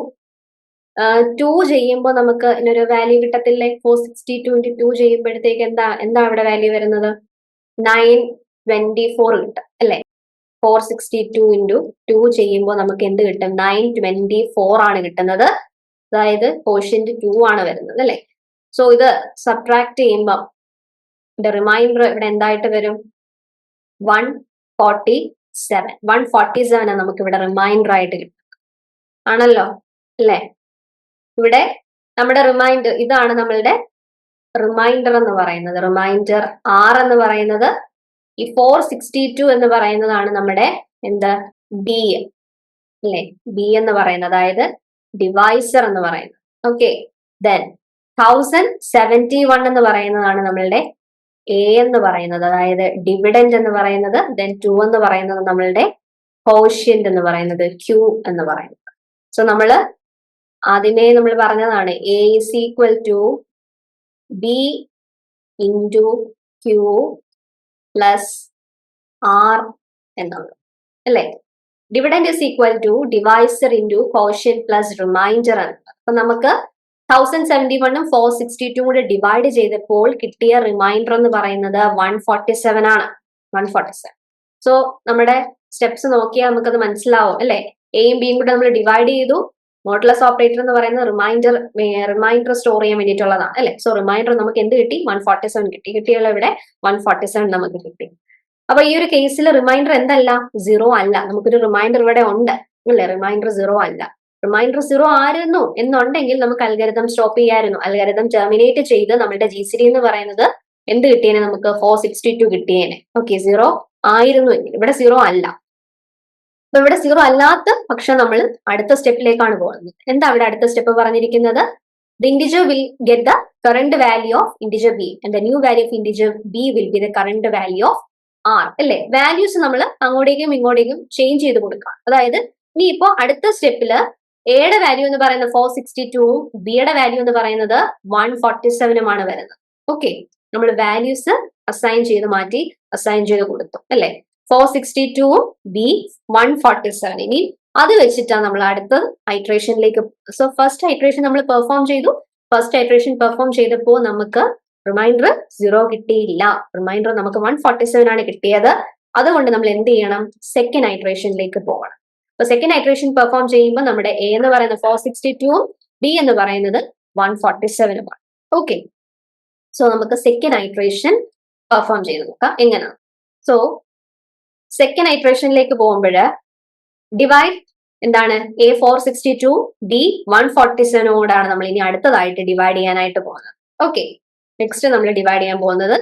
two ചെയ്യുമ്പോൾ നമുക്ക് ഇതിനൊരു value കിട്ടത്തില്ലേ? Four sixty two into two ചെയ്യുമ്പോഴത്തേക്ക് എന്താ എന്താ അവിടെ വാല്യൂ വരുന്നത്? നയൻ ട്വന്റി ഫോർ കിട്ടും അല്ലെ? Four sixty two into two ചെയ്യുമ്പോൾ നമുക്ക് എന്ത് കിട്ടും? നയൻ ട്വന്റി ഫോർ ആണ് കിട്ടുന്നത്. അതായത് കോഷ്യന്റ് ടു ആണ് വരുന്നത് അല്ലെ? സോ ഇത് സബ്ട്രാക്ട് ചെയ്യുമ്പോൾ ഇതിന്റെ റിമൈൻഡർ ഇവിടെ എന്തായിട്ട് വരും? One forty seven one forty seven നമുക്ക് ഇവിടെ റിമൈൻഡർ ആയിട്ട് കിട്ടും ആണല്ലോ? അല്ലേ? ഇവിടെ നമ്മുടെ റിമൈൻഡർ ഇതാണ് നമ്മളുടെ റിമൈൻഡർ എന്ന് പറയുന്നത്. റിമൈൻഡർ ആർ എന്ന് പറയുന്നത് ഈ ഫോർ സിക്സ്റ്റി ടു എന്ന് പറയുന്നതാണ് നമ്മുടെ എന്ത് ബി അല്ലേ? ബി എന്ന് പറയുന്നത്. അതായത് ഡിവൈസർ എന്ന് പറയുന്നത്. Okay then thousand seventy one എന്ന് പറയുന്നതാണ് നമ്മളുടെ എ എന്ന് പറയുന്നത്. അതായത് ഡിവിഡൻഡ് എന്ന് പറയുന്നത് ദെൻ ടു എന്ന് പറയുന്നത് നമ്മളുടെ കോഷ്യന്റ് എന്ന് പറയുന്നത് ക്യൂ എന്ന് പറയുന്നത്. സോ നമ്മൾ ആദ്യമേ നമ്മൾ പറഞ്ഞതാണ് A is equal to B into Q plus R എന്നുള്ളത് അല്ലേ? Dividend is equal to divisor into quotient plus remainder എന്നുള്ളത് അപ്പൊ നമുക്ക് തൗസൻഡ് സെവന്റി വണ്ണും ഫോർ സിക്സ്റ്റി ടു കൂടെ ഡിവൈഡ് ചെയ്തപ്പോൾ കിട്ടിയ റിമൈൻഡർ എന്ന് പറയുന്നത് വൺ ഫോർട്ടി സെവൻ ആണ്. വൺ ഫോർട്ടി സെവൻ സോ നമ്മുടെ സ്റ്റെപ്സ് നോക്കിയാൽ നമുക്കത് മനസ്സിലാവും അല്ലെ? എയും ബിയും കൂടെ നമ്മൾ ഡിവൈഡ് ചെയ്തു. മോഡ്ലസ് ഓപ്പറേറ്റർ എന്ന് പറയുന്നത് റിമൈൻഡർ റിമൈൻഡർ സ്റ്റോർ ചെയ്യാൻ വേണ്ടിയിട്ടുള്ളതാണ് അല്ലെ? സോ റിമൈൻഡർ നമുക്ക് എന്ത് കിട്ടി? വൺ ഫോർട്ടി സെവൻ കിട്ടി. കിട്ടിയുള്ള ഇവിടെ വൺ ഫോർട്ടി സെവൻ നമുക്ക് കിട്ടി. അപ്പൊ ഈ ഒരു കേസിൽ റിമൈൻഡർ എന്തല്ല? സീറോ അല്ല. നമുക്കൊരു റിമൈൻഡർ ഇവിടെ ഉണ്ട് അല്ലെ? റിമൈൻഡർ സീറോ അല്ല. റിമൈൻഡർ സീറോ ആയിരുന്നു എന്നുണ്ടെങ്കിൽ നമുക്ക് അൽഗരിതം സ്റ്റോപ്പ് ചെയ്യായിരുന്നു. അൽഗരിതം ടെർമിനേറ്റ് ചെയ്ത് നമ്മുടെ ജി സി ഡി എന്ന് പറയുന്നത് എന്ത് കിട്ടിയേനെ നമുക്ക്? ഫോർ സിക്സ്റ്റി ടു കിട്ടിയേനെ. ഓക്കെ സീറോ ആയിരുന്നു ഇവിടെ സീറോ അല്ല. അപ്പൊ ഇവിടെ സീറോ അല്ലാത്ത പക്ഷെ നമ്മൾ അടുത്ത സ്റ്റെപ്പിലേക്കാണ് പോകുന്നത്. എന്താ അവിടെ അടുത്ത സ്റ്റെപ്പ് പറഞ്ഞിരിക്കുന്നത്? The integer will get the current value of integer b and the new value of integer b will be the current value of r. അല്ലേ? വാല്യൂസ് നമ്മൾ അങ്ങോട്ടേക്കും ഇങ്ങോട്ടേക്കും ചേഞ്ച് ചെയ്ത് കൊടുക്കാം അതായത് ഇനി ഇപ്പോ അടുത്ത സ്റ്റെപ്പിൽ എയുടെ വാല്യൂ എന്ന് പറയുന്നത് ഫോർ സിക്സ്റ്റി ടൂവും ബിയുടെ വാല്യൂ എന്ന് പറയുന്നത് വൺ ഫോർട്ടി സെവനുമാണ് വരുന്നത്. ഓക്കെ നമ്മൾ വാല്യൂസ് അസൈൻ ചെയ്ത് മാറ്റി അസൈൻ ചെയ്ത് കൊടുത്തു. അല്ലേ? ഫോർ സിക്സ്റ്റി ടൂവും ബി വൺ ഫോർട്ടി സെവൻ ഇനി അത് വെച്ചിട്ടാണ് നമ്മൾ അടുത്ത ഹൈഡ്രേഷനിലേക്ക് സോ ഫസ്റ്റ് ഹൈഡ്രേഷൻ നമ്മൾ പെർഫോം ചെയ്തു. ഫസ്റ്റ് ഹൈഡ്രേഷൻ പെർഫോം ചെയ്തപ്പോൾ നമുക്ക് റിമൈൻഡർ സീറോ കിട്ടിയില്ല. റിമൈൻഡർ നമുക്ക് വൺ ഫോർട്ടി സെവൻ ആണ് കിട്ടിയത്. അതുകൊണ്ട് നമ്മൾ എന്ത് ചെയ്യണം? സെക്കൻഡ് ഹൈഡ്രേഷനിലേക്ക് പോകണം. അപ്പൊ സെക്കൻഡ് ഹൈഡ്രേഷൻ പെർഫോം ചെയ്യുമ്പോൾ നമ്മുടെ എ എന്ന് പറയുന്നത് ഫോർ സിക്സ്റ്റി ടൂവും ബി എന്ന് പറയുന്നത് വൺ ഫോർട്ടി സെവനുമാണ് ഓക്കെ സോ നമുക്ക് സെക്കൻഡ് ഹൈഡ്രേഷൻ പെർഫോം ചെയ്ത് നോക്കാം. എങ്ങനെയാണ്? സോ സെക്കൻഡ് ഐട്രേഷനിലേക്ക് പോകുമ്പോൾ ഡിവൈഡ് എന്താണ്? A four sixty two the one forty സെവനോടാണ് നമ്മൾ ഇനി അടുത്തതായിട്ട് ഡിവൈഡ് ചെയ്യാനായിട്ട് പോകുന്നത്. ഓക്കെ നെക്സ്റ്റ് നമ്മൾ ഡിവൈഡ് ചെയ്യാൻ പോകുന്നത്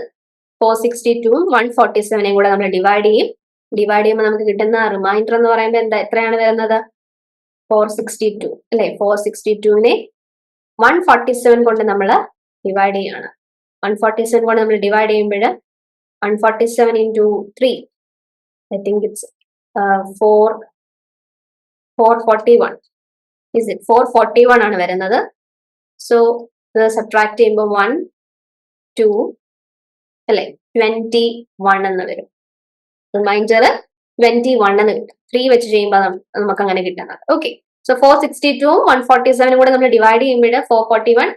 ഫോർ സിക്സ്റ്റി ടുവും വൺ ഫോർട്ടി സെവനെയും കൂടെ നമ്മൾ ഡിവൈഡ് ചെയ്യും. ഡിവൈഡ് ചെയ്യുമ്പോൾ നമുക്ക് കിട്ടുന്ന റിമൈൻഡർ എന്ന് പറയുമ്പോൾ എന്താ? എത്രയാണ് വരുന്നത്? ഫോർ സിക്സ്റ്റി ടു അല്ലെ? ഫോർ സിക്സ്റ്റി ടുവിനെ വൺ ഫോർട്ടി സെവൻ കൊണ്ട് നമ്മൾ ഡിവൈഡ് ചെയ്യാണ്. വൺ ഫോർട്ടി സെവൻ കൊണ്ട് നമ്മൾ ഡിവൈഡ് ചെയ്യുമ്പോൾ one forty seven into three four four forty one is it four forty one ആണ് വരുന്നത്? സോ ഇത് സബ്ട്രാക്ട് ചെയ്യുമ്പോൾ വൺ ടു അല്ലെ? ട്വന്റി വൺ എന്ന് വരും. റിമൈൻഡർ ട്വന്റി വൺ എന്ന് കിട്ടും. ത്രീ വെച്ച് ചെയ്യുമ്പോൾ നമുക്ക് അങ്ങനെ കിട്ടുന്നത് okay so four sixty two one കൂടെ നമ്മൾ ഡിവൈഡ് ചെയ്യുമ്പോൾ four forty one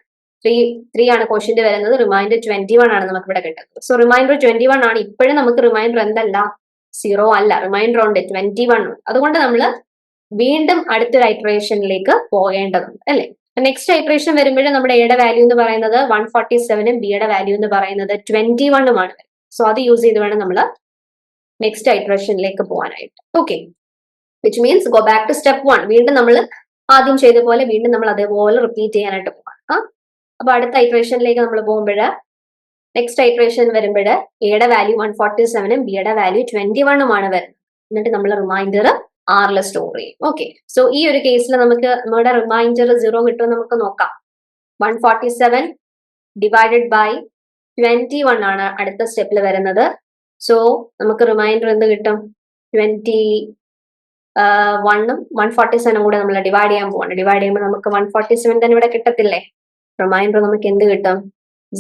three three ആണ് ക്വസ്റ്റിന്റെ വരുന്നത്. റിമൈൻഡർ ട്വന്റി വൺ ആണ് നമുക്ക് ഇവിടെ കിട്ടുന്നത്. സോ റിമൈൻഡർ ട്വന്റി വൺ ആണ്. ഇപ്പോഴും നമുക്ക് റിമൈൻഡർ എന്തല്ല? സീറോ അല്ല റിമൈൻഡർ ഉണ്ട് ട്വന്റി വൺ അതുകൊണ്ട് നമ്മൾ വീണ്ടും അടുത്തൊരു ഐട്രേഷനിലേക്ക് പോകേണ്ടതുണ്ട് അല്ലെ? നെക്സ്റ്റ് ഐട്രേഷൻ വരുമ്പോഴും നമ്മുടെ എയുടെ വാല്യൂ എന്ന് പറയുന്നത് വൺ ഫോർട്ടി സെവനും ബിയുടെ വാല്യൂ എന്ന് പറയുന്നത് ട്വന്റി വണ്ണുമാണ് സോ അത് യൂസ് ചെയ്ത് വേണം നമ്മൾ നെക്സ്റ്റ് ഐട്രേഷനിലേക്ക് പോകാനായിട്ട്. Okay which means go back to step one വീണ്ടും നമ്മൾ ആദ്യം ചെയ്ത പോലെ വീണ്ടും നമ്മൾ അതേപോലെ റിപ്പീറ്റ് ചെയ്യാനായിട്ട് പോകാം ആ? അപ്പൊ അടുത്ത ഐട്രേഷനിലേക്ക് നമ്മൾ പോകുമ്പോൾ നെക്സ്റ്റ് ഐട്രേഷൻ വരുമ്പോൾ എയുടെ വാല്യൂ വൺ ഫോർട്ടി സെവനും ബിയുടെ വാല്യൂ ട്വന്റി ആണ് വരുന്നത്. എന്നിട്ട് നമ്മൾ റിമൈൻഡർ ആറിൽ സ്റ്റോർ ചെയ്യും. ഓക്കെ സോ ഈ ഒരു കേസിൽ നമുക്ക് നമ്മുടെ റിമൈൻഡർ സീറോ കിട്ടുമെന്ന് നമുക്ക് നോക്കാം. One forty seven divided by twenty one ആണ് അടുത്ത സ്റ്റെപ്പിൽ വരുന്നത്. സോ നമുക്ക് റിമൈൻഡർ എന്ത് കിട്ടും? ട്വന്റി വണ്ണും വൺ ഫോർട്ടി സെവനും കൂടെ നമ്മൾ ഡിവൈഡ് ചെയ്യാൻ പോവാണ്. ഡിവൈഡ് ചെയ്യുമ്പോൾ നമുക്ക് വൺ ഫോർട്ടി സെവൻ തന്നെ ഇവിടെ കിട്ടത്തില്ലേ? റിമൈൻഡർ നമുക്ക് എന്ത് കിട്ടും?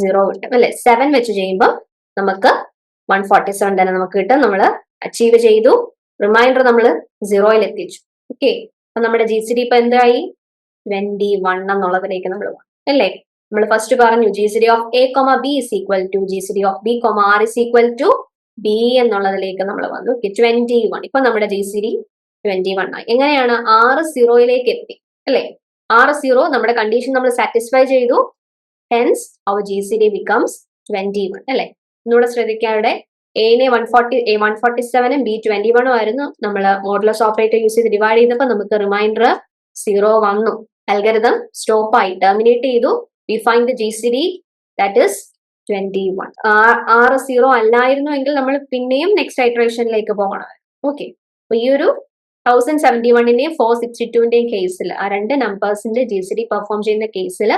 സീറോ കിട്ടും അല്ലെ? സെവൻ വെച്ച് ചെയ്യുമ്പോൾ നമുക്ക് വൺ ഫോർട്ടി സെവൻ തന്നെ നമുക്ക് കിട്ടും. നമ്മൾ അച്ചീവ് ചെയ്തു. റിമൈൻഡർ നമ്മൾ സീറോയിൽ എത്തിച്ചു. ഓക്കെ അപ്പൊ നമ്മുടെ ജി സി ഡി ഇപ്പൊ എന്തായി? ട്വന്റി വൺ എന്നുള്ളതിലേക്ക് നമ്മൾ അല്ലേ? നമ്മൾ ഫസ്റ്റ് പറഞ്ഞു G C D of A comma B is equal to G C D of B comma R is equal to B എന്നുള്ളതിലേക്ക് നമ്മൾ വന്നു. ട്വന്റി വൺ ഇപ്പൊ നമ്മുടെ G C D twenty one ആയി. എങ്ങനെയാണ്? ആറ് സീറോയിലേക്ക് എത്തി. അല്ലേ? ആറ് സീറോ നമ്മുടെ കണ്ടീഷൻ നമ്മൾ സാറ്റിസ്ഫൈ ചെയ്തു. Hence our G C D becomes twenty one അല്ലേ ഒന്നുകൂടെ ശ്രദ്ധിക്കാവിടെ എനെ one forty A one forty സെവനും B twenty വണ്ണും ആയിരുന്നു. നമ്മൾ മോഡലസ് ഓപ്പറേറ്റർ യൂസ് ചെയ്ത് ഡിവൈഡ് ചെയ്തപ്പോൾ നമുക്ക് റിമൈൻഡർ സീറോ വന്നു. അൽഗരിതം സ്റ്റോപ്പ് ആയി. ടെർമിനേറ്റ് ചെയ്തു. We find the G C D that is twenty one R zero അല്ലായിരുന്നു എങ്കിൽ നമ്മൾ പിന്നെയും നെക്സ്റ്റ് ഐട്രേഷനിലേക്ക് പോകണം. ഓക്കെ അപ്പൊ ഈ ഒരു തൗസൻഡ് സെവന്റി വണ്ണിന്റെയും ഫോർ സിക്സ്റ്റി ടുവിന്റെയും കേസിൽ ആ രണ്ട് നമ്പേഴ്സിന്റെ ജി സി ഡി പെർഫോം ചെയ്യുന്ന കേസിൽ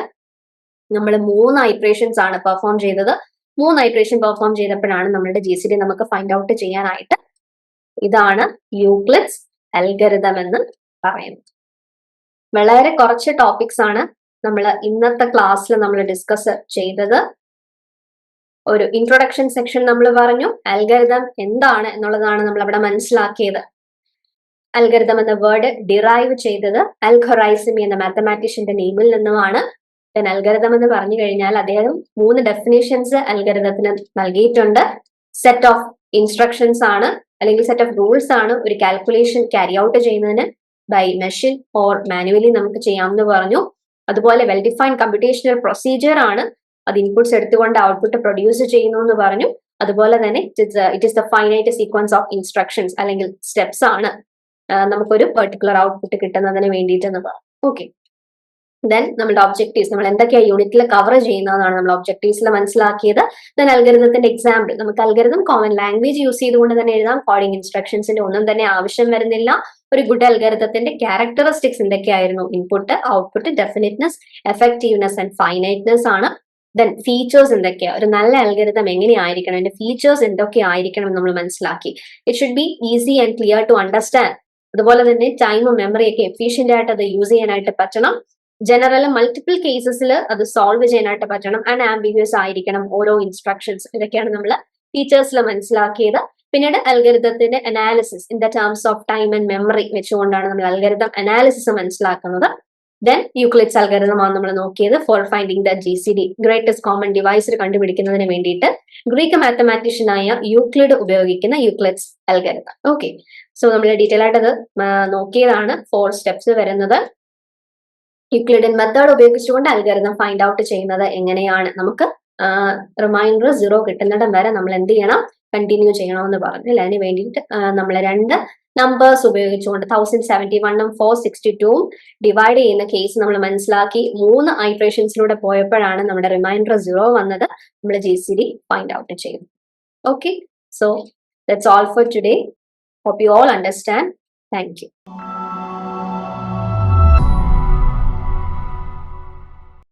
നമ്മൾ മൂന്ന് ഐപ്രേഷൻസ് ആണ് പെർഫോം ചെയ്തത്. മൂന്ന് ഐപ്രേഷൻ പെർഫോം ചെയ്തപ്പോഴാണ് നമ്മളുടെ ജി സി ഡി നമുക്ക് ഫൈൻഡ് ഔട്ട് ചെയ്യാനായിട്ട് ഇതാണ് യൂക്ലിഡ്സ് അൽഗരിതം എന്ന് പറയുന്നത്. വളരെ കുറച്ച് ടോപ്പിക്സ് ആണ് നമ്മൾ ഇന്നത്തെ ക്ലാസ്സിൽ നമ്മൾ ഡിസ്കസ് ചെയ്തത്. ഒരു ഇൻട്രൊഡക്ഷൻ സെക്ഷൻ നമ്മൾ പറഞ്ഞു. അൽഗരിതം എന്താണ് എന്നുള്ളതാണ് നമ്മൾ അവിടെ മനസ്സിലാക്കിയത്. അൽഗരിതം എന്ന വേർഡ് ഡിറൈവ് ചെയ്തത് അൽഖൊറൈസിമി എന്ന മാത്തമാറ്റീഷ്യന്റെ നെയിമിൽ നിന്നുമാണ്. ദെൻ അൽഗരതം എന്ന് പറഞ്ഞു കഴിഞ്ഞാൽ അദ്ദേഹം മൂന്ന് ഡെഫിനേഷൻസ് അൽഗരതത്തിന് നൽകിയിട്ടുണ്ട്. സെറ്റ് ഓഫ് ഇൻസ്ട്രക്ഷൻസ് ആണ് അല്ലെങ്കിൽ സെറ്റ് ഓഫ് റൂൾസ് ആണ് ഒരു കാൽക്കുലേഷൻ ക്യാരി ഔട്ട് ചെയ്യുന്നതിന് ബൈ മെഷീൻ ഓർ മാനുവലി നമുക്ക് ചെയ്യാമെന്ന് പറഞ്ഞു. അതുപോലെ വെൽ ഡിഫൈൻഡ് കമ്പ്യൂട്ടേഷണൽ പ്രൊസീജിയർ ആണ് അത് ഇൻപുട്സ് എടുത്തുകൊണ്ട് ഔട്ട്പുട്ട് പ്രൊഡ്യൂസ് ചെയ്യുന്നു എന്ന് പറഞ്ഞു. അതുപോലെ തന്നെ it is the finite sequence of instructions അല്ലെങ്കിൽ സ്റ്റെപ്സ് ആണ്. നമുക്കൊരു പെർട്ടിക്കുലർ ഔട്ട്പുട്ട് കിട്ടുന്നതിന് വേണ്ടിയിട്ട് എന്ന് പറഞ്ഞു. ഓക്കെ ദെൻ നമ്മുടെ ഒബ്ജക്റ്റീവ്സ് നമ്മൾ എന്തൊക്കെയാണ് യൂണിറ്റിൽ കവർ ചെയ്യുന്നതെന്നാണ് നമ്മൾ ഒബ്ജക്റ്റീവ്സിൽ മനസ്സിലാക്കിയത്. ദെൻ അൽഗരിതത്തിന്റെ എക്സാമ്പിൾ നമുക്ക് അൽഗരിതം കോമൺ ലാംഗ്വേജ് യൂസ് ചെയ്തുകൊണ്ട് തന്നെ എഴുതാം. കോഡിംഗ് ഇൻസ്ട്രക്ഷൻസിന്റെ ഒന്നും തന്നെ ആവശ്യം വരുന്നില്ല. ഒരു ഗുഡ് അൽഗരിതത്തിന്റെ ക്യാരക്ടറിസ്റ്റിക്സ് എന്തൊക്കെയായിരുന്നു? Input output definiteness effectiveness and finiteness ആണ്. ദെൻ ഫീച്ചേഴ്സ് എന്തൊക്കെയാ? ഒരു നല്ല അൽഗരിതം എങ്ങനെയായിരിക്കണം? അതിന്റെ ഫീച്ചേഴ്സ് എന്തൊക്കെ ആയിരിക്കണം നമ്മൾ മനസ്സിലാക്കി. It should be easy and clear to understand അതുപോലെ തന്നെ ടൈമും മെമ്മറിയൊക്കെ എഫിഷ്യന്റ് ആയിട്ട് അത് യൂസ് ചെയ്യാനായിട്ട് പറ്റണം. ജനറൽ മൾട്ടിപ്പിൾ കേസസിൽ അത് സോൾവ് ചെയ്യാനായിട്ട് പറ്റണം. ആൻഡ് ആംബിഗ്യസ് ആയിരിക്കണം ഓരോ ഇൻസ്ട്രക്ഷൻസ് ഇതൊക്കെയാണ് നമ്മൾ ഫീച്ചേഴ്സിൽ മനസ്സിലാക്കിയത്. പിന്നീട് അൽഗരിതത്തിന്റെ analysis in the terms of time and memory വെച്ചുകൊണ്ടാണ് നമ്മൾ അൽഗരിതം അനാലിസിസ് മനസ്സിലാക്കുന്നത്. ദെൻ യൂക്ലിഡ്സ് അൽഗരിതമാണ് നമ്മൾ നോക്കിയത് for finding the G C D greatest common divisor കണ്ടുപിടിക്കുന്നതിന് വേണ്ടിയിട്ട്. ഗ്രീക്ക് മാത്തമാറ്റീഷ്യനായ യൂക്ലിഡ് ഉപയോഗിക്കുന്ന യൂക്ലിഡ്സ് അൽഗരിതം ഓക്കെ സോ നമ്മൾ ഡീറ്റെയിൽ ആയിട്ട് അത് നോക്കിയതാണ്. ഫോർ സ്റ്റെപ്സ് വരുന്നത്. യുക്ലിഡൻ മെത്തേഡ് ഉപയോഗിച്ചുകൊണ്ട് അൽഗരിതം ഫൈൻഡ് ഔട്ട് ചെയ്യുന്നത് എങ്ങനെയാണ്? നമുക്ക് റിമൈൻഡർ സീറോ കിട്ടുന്നിടം വരെ നമ്മൾ എന്ത് ചെയ്യണം? കണ്ടിന്യൂ ചെയ്യണമെന്ന് പറഞ്ഞു. അല്ലെ? അതിന് വേണ്ടിയിട്ട് നമ്മൾ രണ്ട് നമ്പേഴ്സ് ഉപയോഗിച്ചുകൊണ്ട് തൗസൻഡ് സെവന്റി വണ്ണും ഫോർ സിക്സ്റ്റി ടൂവും ഡിവൈഡ് ചെയ്യുന്ന കേസ് നമ്മൾ മനസ്സിലാക്കി മൂന്ന് ഐട്രേഷൻസിലൂടെ പോയപ്പോഴാണ് നമ്മുടെ റിമൈൻഡർ സീറോ വന്നത്. നമ്മൾ G C D find out ചെയ്യും okay so all for today hope you all understand thank you